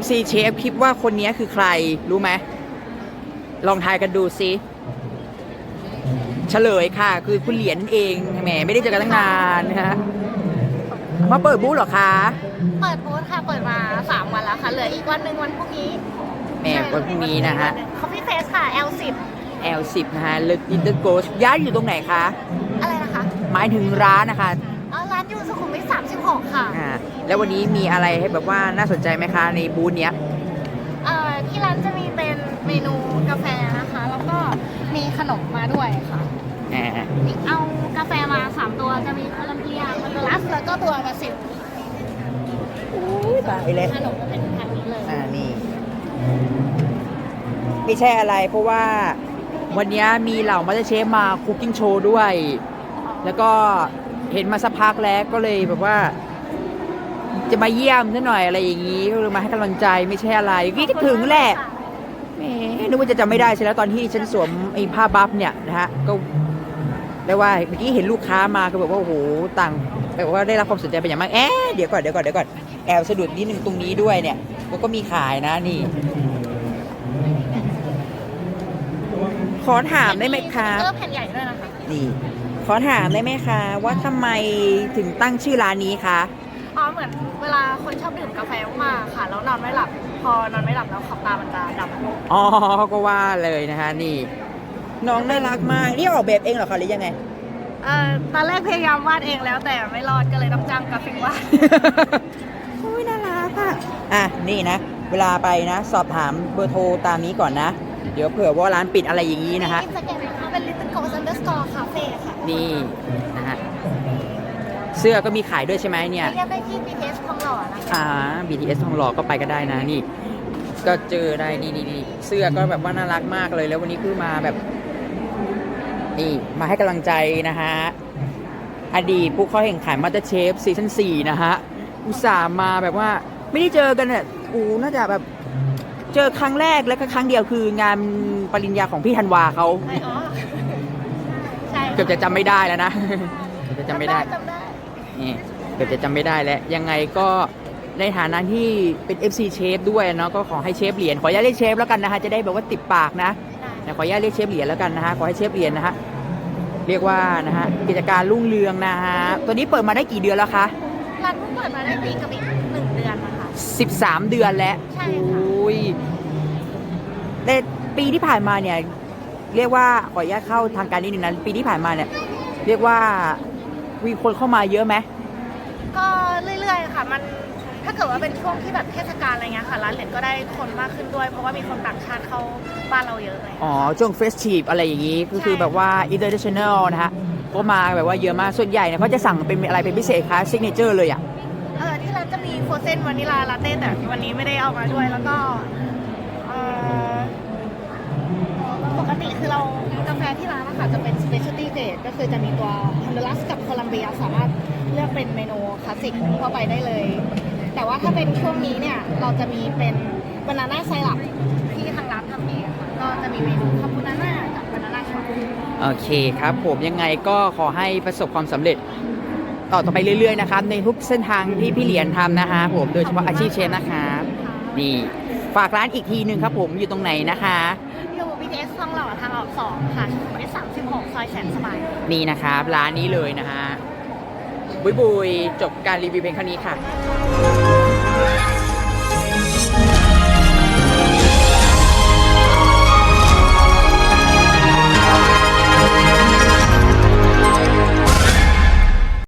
FC เชฟคิดว่าคนนี้คือใครรู้ไหมลองทายกันดูซิเฉลยค่ะ คือคุณเหรียญเองแหมไม่ได้เจอกันตั้งนานนะฮะมาเปิดบูธเหรอคะเปิดบูธค่ะเปิดมา3วันแล้วค่ะเหลืออีกวันหนึ่งวันพรุ่งนี้แหมวันพรุ่งนี้นะฮะคอฟฟี่เฟสค่ะ L10 L10 นะฮะ Little Ghost ย้ายอยู่ตรงไหนคะ อะไรนะคะ หมายถึงร้านนะคะ อ๋อร้านอยู่สุขุม วิท36ค่ะอ่าแล้ววันนี้มีอะไรให้แบบว่าน่าสนใจไหมคะในบูธเนี้ยเอ่อที่ร้านจะมีเป็นเมนูกาแฟนะคะ แล้วก็มีขนมมาด้วยค่ะอ่าเอากาแฟมา3ตัวจะมีโคลัมเบียคอนโดลัสแล้วก็ตัวบราซิลตายแล้วขนมก็เป็นทางนี้เลยอ่านี่ไม่ใช่อะไรเพราะว่าวันนี้มีเหล่ามาสเตอร์เชฟมาคุกกิ้งโชว์ด้วย แล้วก็ เห็นมาสักพักแล้วก็เลยแบบว่า จะมาเยี่ยมซะหน่อยอะไรอย่างนี้ก็เลยมาให้กำลังใจไม่ใช่อะไรพี่ก็ถึงแหละแหมนึกว่าจะจำไม่ได้ใช่แล้วตอนที่ฉันสวมไอ้ผ้าบัฟเนี่ยนะฮะก็ได้ว่าเมื่อกี้เห็นลูกค้ามาก็แบบว่าโอ้โหต่างแบบว่าได้รับความสนใจเป็นอย่างมากเอ๊ะเดี๋ยวก่อนเดี๋ยวก่อนเดี๋ยวก่อนแอบสะดุดนิดนึงตรงนี้ด้วยเนี่ยมันก็มีขายนะนี่ ขอถามได้ไหมคะเออแผ่นใหญ่ด้วยนะคะ นี่ ขอถามได้ไหมคะ ว่าทำไมถึงตั้งชื่อร้านนี้คะ อ๋อเหมือนเวลาคนชอบดื่มกาแฟมากๆค่ะแล้วนอนไม่หลับ พอนอนไม่หลับแล้วขอบตามันจะดำอ๋อ ก็ว่าเลยนะคะนี่ น้องน่ารักมาก นี่ออกแบบเองเหรอคะหรือยังไง เอ่อตอนแรกพยายามวาดเองแล้วแต่ไม่รอดก็เลยต้องจ้างกราฟิกวาด อุ้ยน่ารักอะ อะ นี่นะ เวลาไปนะ สอบถามเบอร์โทรตามนี้ก่อนนะ เดี๋ยวเผื่อว่าร้านปิดอะไรอย่างนี้นะคะอินสตาแกรม นี่นะฮะเสื้อก็มีขายด้วยใช่ไหมเนี่ย เรียกได้ที่ BTS ทองหล่อนะคะอ่า BTS ทองหล่อก็ไปก็ได้นะนี่ ก็เจอได้นี่นี่นี่เสื้อก็แบบว่าน่ารักมากเลย แล้ววันนี้คือมาแบบนี่มาให้กำลังใจนะฮะ อดีตผู้เข้าแข่งขันมาสเตอร์เชฟซีซั่น4นะฮะ อุตส่าห์มาแบบว่าไม่ได้เจอกันเนี่ยอูน่าจะแบบเจอครั้งแรกและก็ครั้งเดียวคืองานปริญญาของพี่ธันวาเขาใช่อ๋อใช่เกือบจะจำไม่ได้แล้วนะเกือบจะจำไม่ได้จำได้นี่เกือบจะจำไม่ได้แล้วยังไงก็ในฐานะที่เป็น FC เชฟด้วยเนาะก็ขอให้เชฟเหรียญขออนุญาตเรียกเชฟแล้วกันนะฮะจะได้แบบว่าติดปากนะได้นะขออนุญาตเรียกเชฟเหรียญแล้วกันนะฮะขอให้เชฟเหรียญนะฮะเรียกว่านะฮะกิจการรุ่งเรืองนะฮะตัวนี้เปิดมาได้กี่เดือนแล้วคะร้านเพิ่งเปิดมาได้ปีกับอีกหนึ่งเดือนนะคะ13เดือนแล้วใช่โอค่ะ้ยแต่ปีที่ผ่านมาเนี่ย เรียกว่าขออนุญาตเข้าทางการนิดนึงนะปีที่ผ่านมาเนี่ย เรียกว่ามีคนเข้ามาเยอะไหมก็เรื่อยๆค่ะ มันถ้าเกิดว่าเป็นช่วงที่แบบเทศกาลอะไรเงี้ยค่ะร้านเหรียญก็ได้คนมากขึ้นด้วย เพราะว่ามีคนต่างชาติเข้าบ้านเราเยอะเลยอ๋อช่วงเฟสทีฟอะไรอย่างนี้ก็คือใช่แบบว่า international นะฮะก็มาแบบว่าเยอะมากส่วนใหญ่เนี่ยเขาจะสั่งเป็นอะไรเป็นพิเศษคะซิกเนเจอร์เลยอะเออที่ร้านจะมีโฟรเซนวานิลาลาเต้แต่วันนี้ไม่ได้เอามาด้วยแล้วก็เออป กติคือเรากาแฟที่ร้านนะคะจะเป็น specialty grade ก็คือจะมีตัว Honduras กับโคลัมเบียสามารถเลือกเป็นเมนูคลาสสิกทั่วไปได้เลย แต่ว่าถ้าเป็นช่วงนี้เนี่ย เราจะมีเป็นบานาน่าไซรัปที่ทางร้านทำเองค่ะก็จะมีเมนูคาปูนาน่ากับบานาน่าช็อตโอเคครับผมยังไงก็ขอให้ประสบความสำเร็จต่อต่อไปเรื่อยๆนะครับในทุกเส้นทางที่พี่เหรียญทำนะคะผมโดยเฉพาะอาชีพเชฟนะครับนี่ฝากร้านอีกทีหนึ่งครับผมอยู่ตรงไหนนะคะ BTS ทองหล่อทางออกสองค่ะเอสสามสิบหกซอยแสนสบาย นี่นะครับร้านนี้เลยนะฮะบุยบุยจบการรีวิวเพียงเท่านี้ค่ะ